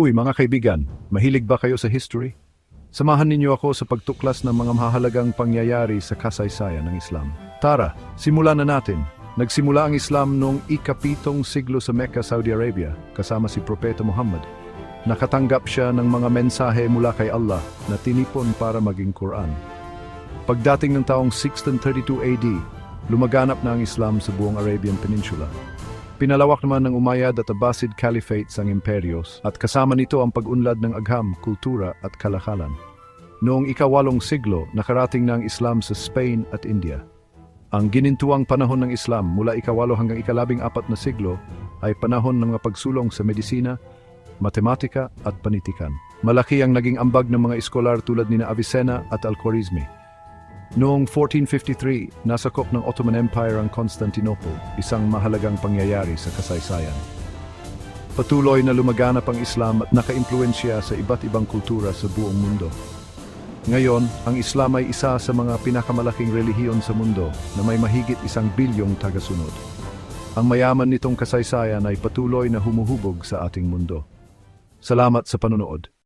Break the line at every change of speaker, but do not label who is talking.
Uy mga kaibigan, mahilig ba kayo sa history? Samahan ninyo ako sa pagtuklas ng mga mahalagang pangyayari sa kasaysayan ng Islam. Tara, simulan na natin. Nagsimula ang Islam noong ikapitong siglo sa Mecca, Saudi Arabia, kasama si Propeta Muhammad. Nakatanggap siya ng mga mensahe mula kay Allah na tinipon para maging Quran. Pagdating ng taong 1632 AD, lumaganap na ang Islam sa buong Arabian Peninsula. Pinalawak naman ng Umayyad at Abbasid Caliphates ang imperyos at kasama nito ang pag-unlad ng agham, kultura at kalakalan. Noong ikawalong siglo, nakarating na ang Islam sa Spain at India. Ang ginintuang panahon ng Islam mula ikawalo hanggang ikalabing apat na siglo ay panahon ng mga pagsulong sa medisina, matematika at panitikan. Malaki ang naging ambag ng mga eskolar tulad ni na Avicenna at Al-Khwarizmi. Noong 1453, nasakop ng Ottoman Empire ang Constantinople, isang mahalagang pangyayari sa kasaysayan. Patuloy na lumaganap ang Islam at nakaimpluensya sa iba't ibang kultura sa buong mundo. Ngayon, ang Islam ay isa sa mga pinakamalaking relihiyon sa mundo na may mahigit isang bilyong tagasunod. Ang mayaman nitong kasaysayan ay patuloy na humuhubog sa ating mundo. Salamat sa panonood.